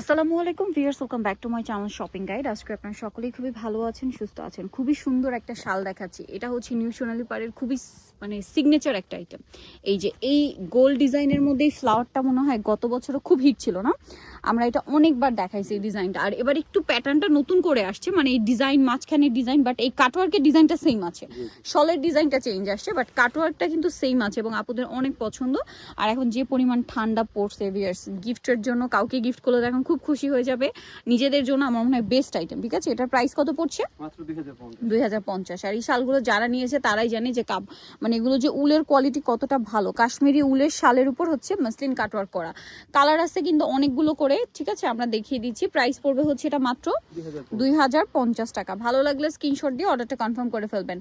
আসসালামু আলাইকুম viewers welcome back to my channel shopping guide আজকে আপনারা সকলেই খুবই ভালো আছেন সুস্থ আছেন। খুবই সুন্দর একটা শাল দেখাচ্ছি। এটা হচ্ছে নিউ সোনালী পাড়ের খুবই মানে সিগনেচার একটা আইটেম এই যে এই গোল ডিজাইনের মধ্যে এই ফ্লাওয়ারটা মনে হয় গত বছরও খুব হিট ছিল না? আমরা এটা অনেকবার দেখাইছি এই ডিজাইনটা আর এবার একটু প্যাটার্নটা নতুন করে আসছে মানে এই ডিজাইন মাঝখানের ডিজাইন বাট এই কাটওয়ার্কের ডিজাইনটা সেম আছে। শলের ডিজাইনটা চেঞ্জ আসছে বাট কাটওয়ার্কটা কিন্তু সেম আছে এবং আপুদের অনেক পছন্দ। আর এখন যে পরিমাণ ঠান্ডা পড়ছে ভিয়ার্স গিফটের জন্য কাউকে গিফট করলে তো এখন খুব খুশি হয়ে যাবে। নিজেদের জন্য আমার মনে হয় বেস্ট আইটেম ঠিক আছে? এটার প্রাইস কত পড়ছে? দুই হাজার পঞ্চাশ। আর এই শালগুলো যারা নিয়েছে তারাই জানে যে কাপ মানে এগুলো যে উলের কোয়ালিটি কতটা ভালো। কাশ্মীরি উলের শালের উপর হচ্ছে মাসলিন কাটওয়ার্ক করা। কালার আছে কিন্তু অনেকগুলো করে ঠিক আছে? আমরা দেখিয়ে দিচ্ছি। প্রাইস পড়বে হচ্ছে এটা মাত্র দুই হাজার পঞ্চাশ। টাকা। ভালো লাগলে স্ক্রিনশট দিয়ে অর্ডারটা কনফার্ম করে ফেলবেন।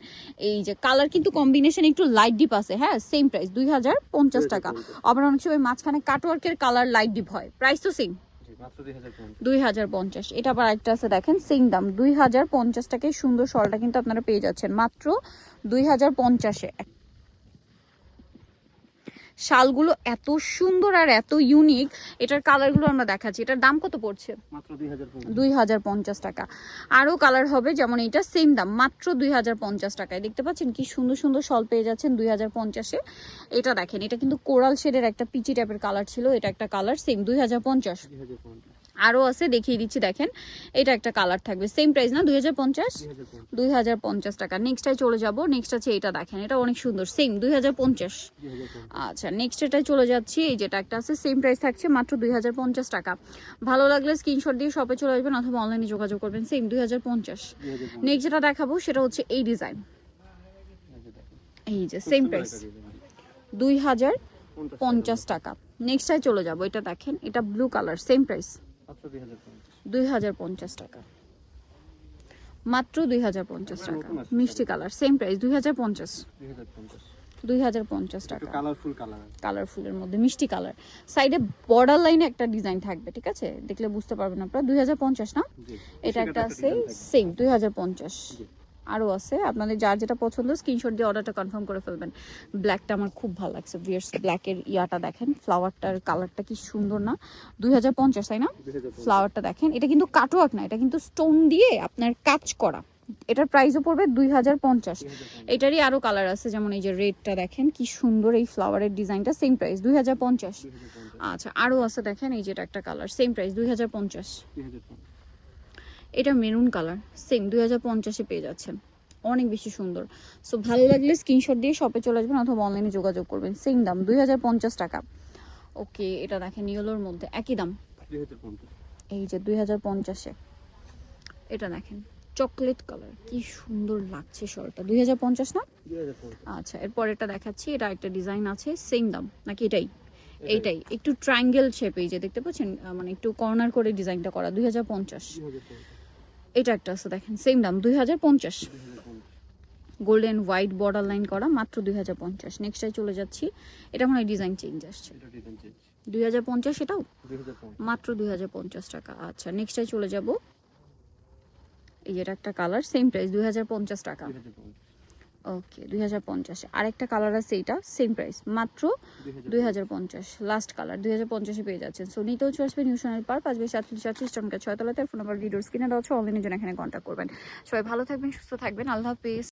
এই যে কালার কিন্তু কম্বিনেশন একটু লাইট ডিপ আছে হ্যাঁ? সেম প্রাইস দুই হাজার পঞ্চাশ টাকা। আবার অনেক সময় মাঝখানে কাটওয়ার্কের কালার লাইট ডিপ হয়। প্রাইস তো সেম দুই হাজার পঞ্চাশ। এটা আবার একটা আছে, দেখেন সিং দাম। দুই হাজার পঞ্চাশ টাকায় সুন্দর শলটা কিন্তু আপনারা পেয়ে যাচ্ছেন। মাত্র দুই হাজার পঞ্চাশে। শালগুলো এত সুন্দর আর এত ইউনিক এটার কালারগুলো আমরা দেখাচ্ছি। এটার দাম কত পড়ছে? দুই হাজার পঞ্চাশ। টাকা। আরও কালার হবে যেমন এটা সেম দাম মাত্র দুই হাজার পঞ্চাশ টাকায়। দেখতে পাচ্ছেন কি সুন্দর সুন্দর শল পেয়ে যাচ্ছেন দুই হাজার পঞ্চাশে। এটা দেখেন এটা কিন্তু কোরাল শেডের একটা পিচি টাইপের কালার ছিল এটা একটা কালার সেম দুই হাজার পঞ্চাশ। আরও আছে দেখিয়ে দিচ্ছি দেখেন। এটা একটা কালার থাকবে সেম প্রাইস না? দুই হাজার পঞ্চাশ? দুই হাজার পঞ্চাশ টাকা। নেক্সটটায় চলে যাব। নেক্সট আছে এটা দেখেন এটা অনেক সুন্দর সেম দুই হাজার পঞ্চাশ। আচ্ছা নেক্সট এটায় চলে যাচ্ছি এই যেটা একটা আছে সেম প্রাইস থাকছে মাত্র দুই হাজার পঞ্চাশ টাকা। ভালো লাগলে স্ক্রিনশট দিয়ে শপে চলে আসবেন অথবা অনলাইনে যোগাযোগ করবেন সেম দুই হাজার পঞ্চাশ। নেক্সট যেটা দেখাবো সেটা হচ্ছে এই ডিজাইন এই যে সেম প্রাইস দুই হাজার পঞ্চাশ টাকা। নেক্সটটায় চলে যাব এটা দেখেন এটা ব্লু কালার সেম প্রাইস দুই হাজার পঞ্চাশ। টাকা। মাত্র দুই হাজার পঞ্চাশ টাকা। মিষ্টি কালার সেম প্রাইস দুই হাজার পঞ্চাশ। দুই হাজার পঞ্চাশ। টাকা। কালারফুল কালার কালারফুলের মধ্যে মিষ্টি কালার। সাইডে বর্ডার লাইনে একটা ডিজাইন থাকবে ঠিক আছে? দেখলে বুঝতে পারবেন আপনারা। দুই হাজার পঞ্চাশ না? এটা একটা আছে সেম দুই হাজার পঞ্চাশ। আরও আছে। আপনাদের যার যেটা পছন্দ স্ক্রিনশট দিয়ে অর্ডারটা কনফার্ম করে ফেলবেন। ব্ল্যাকটা আমার খুব ভালো লাগছে। ভিয়ার্স ব্ল্যাকের ইয়াটা দেখেন। ফ্লাওয়ারটার কালারটা কি সুন্দর না? দুই হাজার পঞ্চাশ তাই না? ফ্লাওয়ারটা দেখেন। এটা কিন্তু কাটওয়ার্ক না এটা কিন্তু স্টোন দিয়ে আপনার কাজ করা। এটার প্রাইসও পড়বে দুই হাজার পঞ্চাশ। এটারই আরও কালার আছে যেমন এই যে রেডটা দেখেন কি সুন্দর এই ফ্লাওয়ারের ডিজাইনটা সেম প্রাইস দুই হাজার পঞ্চাশ। আচ্ছা আরও আছে দেখেন এই যেটা একটা কালার সেম প্রাইস দুই হাজার পঞ্চাশ। এটা মেরুন কালার। সেম দুই হাজার পঞ্চাশে পেয়ে যাচ্ছেন। অনেক বেশি সুন্দর। সো ভালো লাগলে স্ক্রিনশট দিয়ে শপে চলে আসবেন অথবা অনলাইনে যোগাযোগ করবেন। সেম দাম দুই হাজার পঞ্চাশ টাকা। ওকে এটা দেখেন ইয়েলোর মধ্যে। একই দাম? এই যে দুই হাজার পঞ্চাশে। এটা দেখেন চকলেট কালার কি সুন্দর লাগছে শলটা। দুই হাজার পঞ্চাশ না? আচ্ছা এরপর এটা দেখাচ্ছি। এটা একটা ডিজাইন আছে। সেম দাম। নাকি এটাই? এইটাই। একটু ট্রায়াঙ্গেল শেপ এই যে দেখতে পাচ্ছেন? মানে একটু কর্নার করে ডিজাইনটা করা। দুই হাজার পঞ্চাশ। এটা একটা আছে দেখেন সেম দাম দুই হাজার পঞ্চাশ। গোল্ডেন হোয়াইট বর্ডার লাইন করা মাত্র দুই হাজার পঞ্চাশ। নেক্সটায় চলে যাচ্ছি এটা মনে হয় ডিজাইন চেঞ্জ আসছে। দুই হাজার পঞ্চাশ এটাও? মাত্র দুই হাজার পঞ্চাশ টাকা আচ্ছা নেক্সটায় চলে যাব। এই যেটা একটা কালার সেম প্রাইস দুই হাজার পঞ্চাশ টাকা। ওকে দুই হাজার পঞ্চাশে। আরেকটা কালার আছে এটা সেম প্রাইস মাত্র দুই হাজার পঞ্চাশ। লাস্ট কালার দুই হাজার পঞ্চাশে পেয়ে যাচ্ছেন। সো নিতেও চলে আসবে নিউ সোনাল পার্ক পাঁচ বেশ সাতচল্লিশ সাতত্রিশ টনকা ছয়তলাতে ফোন নাম্বার ভিডিওর স্ক্রিনে দেওয়া হচ্ছে অনলাইনের জন্য এখানে কন্ট্যাক্ট করবেন। সবাই ভালো থাকবেন সুস্থ থাকবেন আল্লাহ হাফিজ।